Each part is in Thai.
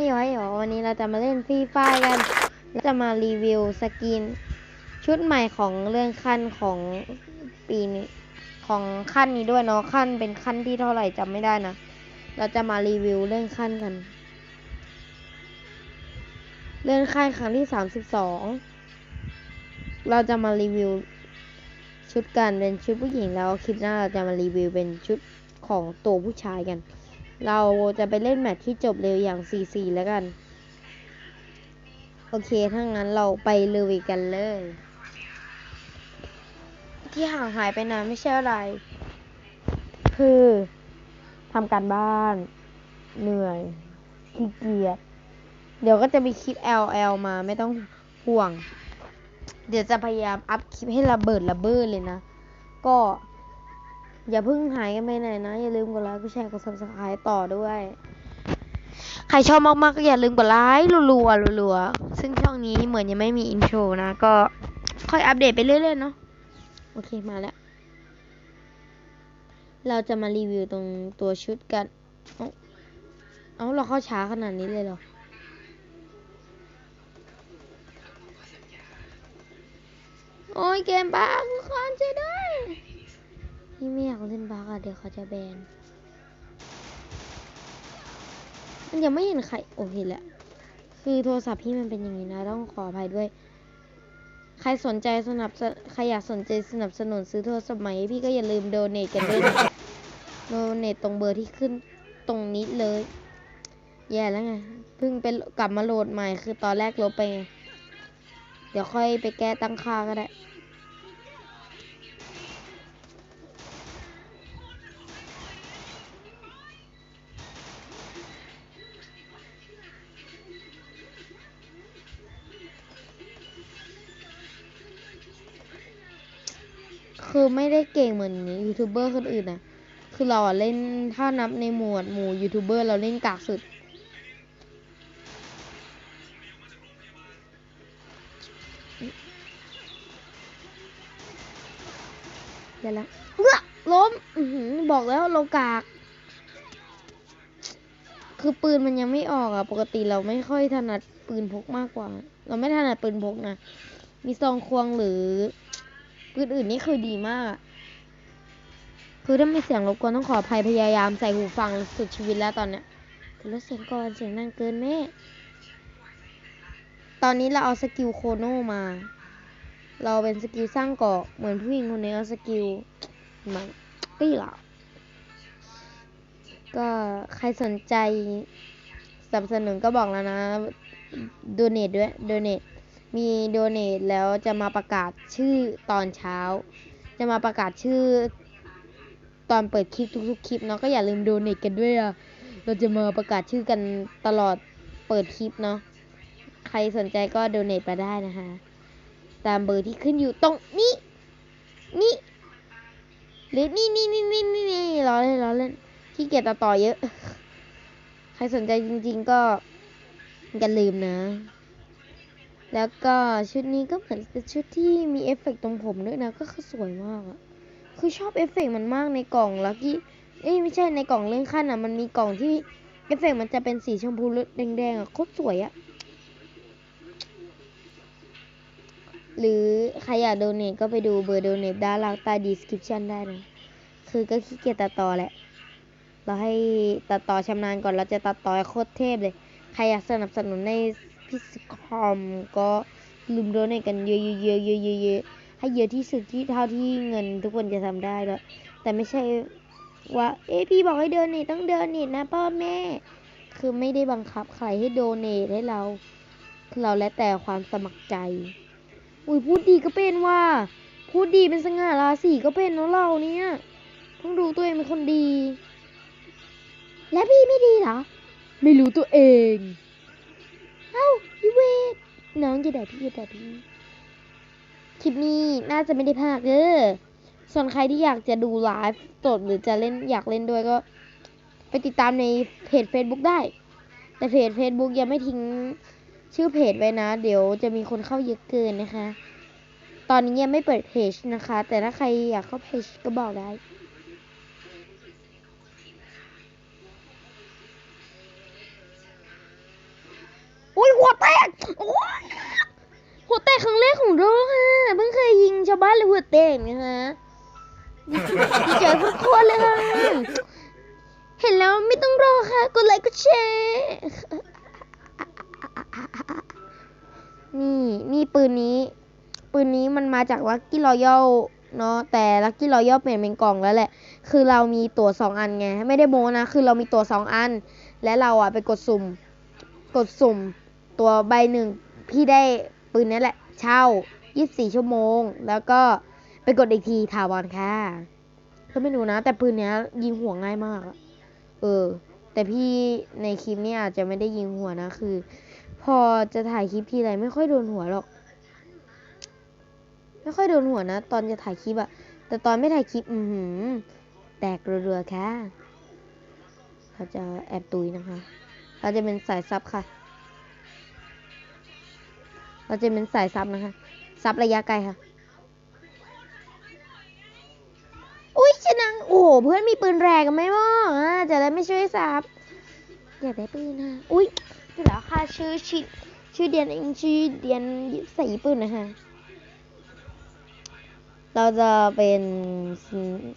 ให้ยอให้ยอวันนี้เราจะมาเล่นฟรีไฟกันแล้วจะมารีวิวสกิน ชุดใหม่ของเรื่องขั้นของปีนี้ของขั้นนี้ด้วยเนาะขั้นเป็นขั้นที่เท่าไหร่จำไม่ได้นะเราจะมารีวิวเรื่องขั้นกันเรื่องขั้นครั้งที่สามสิบสองเราจะมารีวิวชุดกันเป็นชุดผู้หญิงแล้วคลิปหน้าเราจะมารีวิวเป็นชุดของตัวผู้ชายกัน เราจะไปเล่นแมตช์ที่จบเร็วอย่าง 4-4 แล้วกัน โอเค ถ้างั้นเราไปลุยกันเลย ที่ห่างหายไปนานไม่ใช่อะไร คือทำการบ้าน เหนื่อยขี้เกียจ เดี๋ยวก็จะมีคลิป LL มาไม่ต้องห่วง เดี๋ยวจะพยายามอัพคลิปให้ระเบิดระเบ้อเลยนะ ก็ อย่าเพิ่งหายกันไปไหนนะ อย่าลืมกดไลค์กดแชร์กด subscribe ต่อด้วย ใครชอบมากๆก็อย่าลืมกดไลค์รัวๆรัวๆซึ่งช่องนี้เหมือนยังไม่มีอินโทรนะ ก็ค่อยอัปเดตไปเรื่อยๆเนาะโอเคมาแล้ว เราจะมารีวิวตรงตัวชุดกัน เอ้าเอาเราเข้าช้าขนาดนี้เลยเหรอโอ้ยเกมบ้าทุกคนช่วยด้วย นี่ไม่อยากเล่นบ้าอะเดี๋ยวเขาจะแบน มันยังไม่เห็นใครโอเห็นแล้วคือโทรศัพท์พี่มันเป็นอย่างนี้นะ ต้องขออภัยด้วย ใครสนใจสนับสใครอยากสนใจสนับสนุนซื้อโทรศัพท์ใหม่พี่ก็อย่าลืมโดเนทกันด้วยโดเนทตรงเบอร์ที่ขึ้นตรงนี้เลย แย่แล้วไง เพิ่งไปกลับมาโหลดใหม่คือตอนแรกลบไปไงเดี๋ยวค่อยไปแก้ตั้งค่าก็ได้ คือไม่ได้เก่งเหมือนยูทูบเบอร์คนอื่นนะคือเราอะเล่นถ้านับในหมวดหมู่ยูทูบเบอร์เราเล่นกากสุด เดี๋ยวละเฮ้อล้มอบอกแล้วเรากาก คือปืนมันยังไม่ออกอะปกติเราไม่ค่อยถนัดปืนพกมากกว่า เราไม่ถนัดปืนพกนะ มีซองควงหรือ ปืนอื่นนี่คือดีมาก คือถ้าไม่เสียงรบกวนต้องขออภัยพยายามใส่หูฟังสุดชีวิตแล้วตอนเนี้ยลดเสียงก่อนเสียงดังเกินแม่ ตอนนี้เราเอาสกิลโคโนมา เราเป็นสกิลสร้างเกาะเหมือนผู้หญิงคนนี้เอาสกิลมันตี้หรอก็ใครสนใจสนับสนุนก็บอกแล้วนะ โดเนทด้วย โดเนท มีโดเนทแล้วจะมาประกาศชื่อตอนเช้า จะมาประกาศชื่อตอนเปิดคลิปทุกๆคลิปเนาะก็อย่าลืมโดเนทกันด้วยอะเราจะมาประกาศชื่อกันตลอดเปิดคลิปเนาะใครสนใจก็โดเนทมาได้นะคะ ตามเบอร์ที่ขึ้นอยู่ตรงนี้นี่หรือนี่นี่นี่นี่นี่นี่ล้อเล่นล้อเล่นที่เกียจตัดต่อเยอะ ใครสนใจจริง ๆ ก็อย่าลืมนะ แล้วก็ชุดนี้ก็เหมือนเป็นชุดที่มีเอฟเฟกต์ตรงผมด้วยนะก็คือสวยมากอะคือชอบเอฟเฟกต์มันมากในกล่องลักกี้เอ้ยไม่ใช่ในกล่องเรื่องขั้นอะมันมีกล่องที่เอฟเฟกต์มันจะเป็นสีชมพูแดงๆอะโคตรสวยอะหรือใครอยากโดเนทก็ไปดูเบอร์โดเนทด้านล่างใต้ description ได้นะ คือก็ขี้เกียจตัดต่อแหละ เราให้ตัดต่อชำนาญก่อนเราจะตัดต่อโคตรเทพเลย ใครอยากสนับสนุนในพิสคอมก็ลืมโดเนกันเยอะๆเยอะๆเยอะๆให้เยอะที่สุดที่เท่าที่เงินทุกคนจะทำได้ด้วแต่ไม่ใช่ว่า เอะพี่บอกให้โดเนทต้องโดเนทนะพ่อแม่ คือไม่ได้บังคับใครให้โดเนทให้เราคือเราแล้วแต่ความสมัครใจ อุ้ยพูดดีก็เป็นว่า พูดดีเป็นสง่าราศีก็เป็นเนาะเราเนี่ยต้องรู้ตัวเองเป็นคนดี และพี่ไม่ดีเหรอ ไม่รู้ตัวเอง เอ้าพี่เวทน้องจะด่าพี่จะด่าพี่คลิปนี้น่าจะไม่ได้พากย์เด้อส่วนใครที่อยากจะดูไลฟ์สดหรือจะเล่นอยากเล่นด้วยก็ ไปติดตามในเพจ Facebook ได้ แต่เพจ Facebook ยังไม่ทิ้งชื่อเพจไว้นะ เดี๋ยวจะมีคนเข้าเยอะเกินนะคะ ตอนนี้ยังไม่เปิดเพจนะคะ แต่ถ้าใครอยากเข้าเพจก็บอกได้ โอ้โหแตกโอ้โหแตกครั้งแรกของโลกค่ะเพิ่งเคยยิงชาวบ้านเลยหัวเต่งนะคะดีใจโคตรเลยค่ะเห็นแล้วไม่ต้องรอค่ะกดไลค์กดแชร์นี่นี่ปืนนี้ ปืนนี้มันมาจากลั c กี้รอยัลเนาะแต่ลั c กี้รอยัลเปลี่ยนเป็นกล่องแล้วแหละ คือเรามีตั๋วสองอันไง ไม่ได้โมนะ คือเรามีตั๋วสองอัน และเราอะไปกดสุ่ม กดสุ่ม ตัวใบหนึ่งพี่ได้ปืนนี้แหละ เช่า 24 ชั่วโมง แล้วก็ไปกดอีกทีถาวรค่ะก็ไม่รู้นะ แต่ปืนนี้ยิงหัวง่ายมาก เออ แต่พี่ในคลิปเนี่ยอาจจะไม่ได้ยิงหัวนะ คือ พอจะถ่ายคลิปทีไรไม่ค่อยโดนหัวหรอก ไม่ค่อยโดนหัวนะ ตอนจะถ่ายคลิปอะแต่ตอนไม่ถ่ายคลิป อือหือ แตกเรือๆค่ะเราจะแอบตุยนะคะ เราจะเป็นสายซับค่ะ เราจะเป็นสายซับนะคะ ซับระยะไกลค่ะ อุ้ยชนะโอ้โห เพื่อนมีปืนแรงกันไหมบ้างอะจะได้ไม่ช่วยซับ อยากได้ปืนนะอุ้ยนี่เหรอค่ะชื่อชื่อชื่อเดียนเองชื่อเดียนใส่ญี่ปุ่นนะคะเราจะเป็น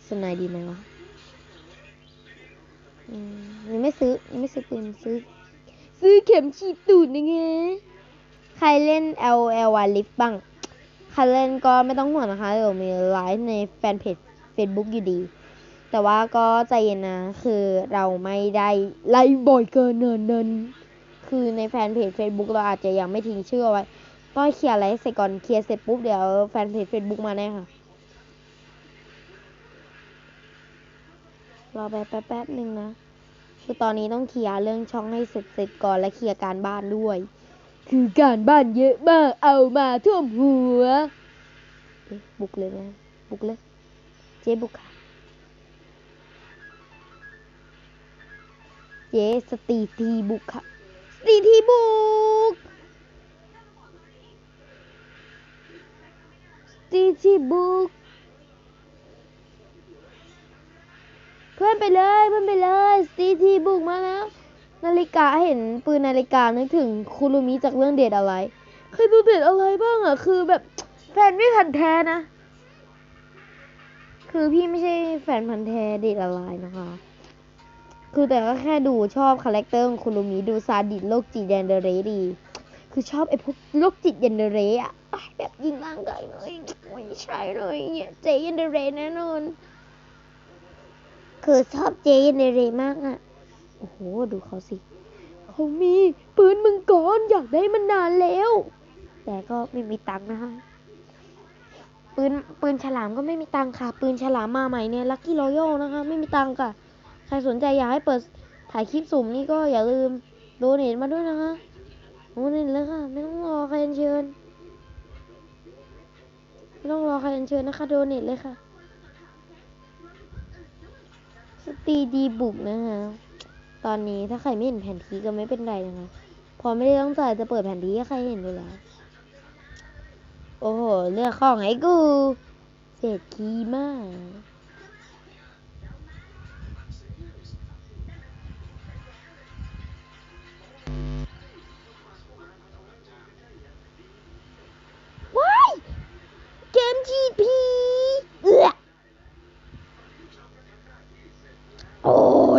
สไนดีไหมวะอืมยังไม่ซื้อยังไม่ซื้อปืนซื้อ ซื้อเข็มฉีดตูดยังไง รเล่น L L Y Lift บ้างใครเล่นก็ไม่ต้องห่วงนะคะเดี๋ยวมีไลฟ์ในแฟนเพจ Facebook อยู่ดี แต่ว่าก็ใจเย็นนะ คือเราไม่ได้ไล่บ่อยเกินเนินเนินคือในแฟนเพจ Facebook เราอาจจะยังไม่ทิ้งชื่อไว้ต้องเคลียร์อะไรให้เสร็จก่อนเคลียร์เสร็จปุ๊บเดี๋ยวแฟนเพจ Facebook มาแน่ค่ะรอแป๊บแป๊บแป๊บหนึ่งนะ คือตอนนี้ต้องเคลียร์เรื่องช่องให้เสร็จเสร็จก่อนและเคลียร์การบ้านด้วย คือการบ้านเยอะมากเอามาท่วมหัว บุกเลยนะบุกเลย เจ๊บุกค่ะ เจ๊สตีทีบุกค่ะ สตีทีบุก สตีทีบุก เพื่อนไปเลยเพื่อนไปเลย สตีทีบุกมาแล้ว นาฬิกาเห็นปืนนาฬิกานึกถึงคุรุมิจากเรื่องเดทอะไรเคยดูเดทอะไรบ้างอะคือแบบแฟนไม่พันแท้นะ คือพี่ไม่ใช่แฟนพันแท้เดทอะไรนะคะ คือแต่ก็แค่ดูชอบคาแรคเตอร์ของคุรุมิดูซาดิสโรคจิตยันเดเรดี คือชอบไอ้พวกโรคจิตยันเดเรอะแบบยิงร่างกายเลยไม่ใช่เลยเนี่ยเจยันเดเรแน่นอนคือชอบเจยันเดเรมากอะ อ้โห ดูเขาสิ เขามีปืนมังกรอนอยากได้มันนานแล้ว แต่ก็ไม่มีตังค์นะคะปืนปืนฉลามก็ไม่มีตังค์ค่ะ ปืนฉลามมาใหม่เนี่ยลัคกี้รอยัลนะคะ ไม่มีตังค์ค่ะ ใครสนใจอยากให้เปิดถ่ายคลิปสุ่มนี่ก็อย่าลืมโดเนทมาด้วยนะคะโดเนทเลยค่ะ ไม่ต้องรอใครเชิญไม่ต้องรอใครเชิญนะคะ โดเนทเลยค่ะ สตีดีบุกนะคะ ตอนนี้ถ้าใครไม่เห็นแผนที่ก็ไม่เป็นไรนะคะ พอไม่ได้ตั้งใจจะเปิดแผนที่ให้ใครเห็นดูแล้ว โอ้โห เลือกของให้กู เศรษฐีมาก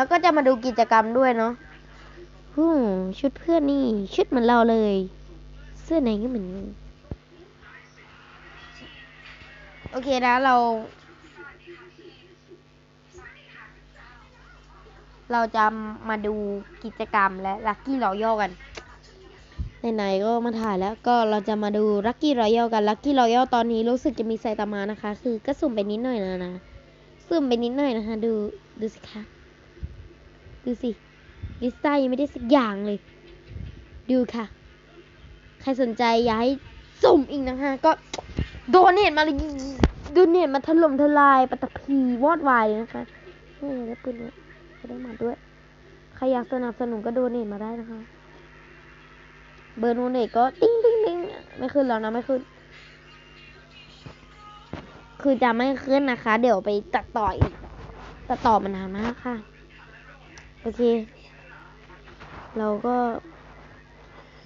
แล้วก็จะมาดูกิจกรรมด้วยเนาะฮึมชุดเพื่อนนี่ ชุดเหมือนเราเลย เสื้อไหนก็เหมือน โอเคนะเรา เราจะมาดูกิจกรรมและลัคกี้รอยัลกันไหนๆก็มาถ่ายแล้วก็เราจะมาดูลัคกี้รอยัลกันลัคกี้รอยัลตอนนี้รู้สึกจะมีไซตามะนะคะ คือก็สุ่มไปนิดหน่อยนะนะ สุ่มไปนิดหน่อยนะคะ ดูดูสิคะ ดูสิลิซ่ายังไม่ได้สักอย่างเลย ดูค่ะ ใครสนใจอยากให้สุ่มอีกนะฮะ ก็โดเนทมาเลยโดเนทมาถล่มทลายปัตตภีวอดวายเลยนะคะนี่ได้วปืนด้วยก็ได้มาด้วย ใครอยากสนับสนุนก็โดเนทมาได้นะคะ เบอร์โดเนทก็ติ้งติ้งติ้งไม่ขึ้นแล้วนะไม่ขึ้น คือจะไม่ขึ้นนะคะ เดี๋ยวไปตัดต่ออีก ตัดต่อมานานมากค่ะ โอเค เราก็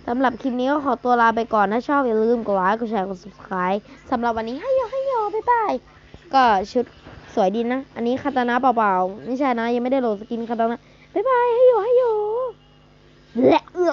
สำหรับคลิปนี้ก็ขอตัวลาไปก่อน ถ้าชอบอย่าลืมกดไลค์ กดแชร์ กด subscribe สำหรับวันนี้ให้โยให้โยบ๊ายบาย ก็ชุดสวยดีนะ อันนี้คาตานะเปล่าๆ ไม่ใช่นะ ยังไม่ได้โหลดสกินคาตานะ บ๊ายบายให้โยให้โยและเอือ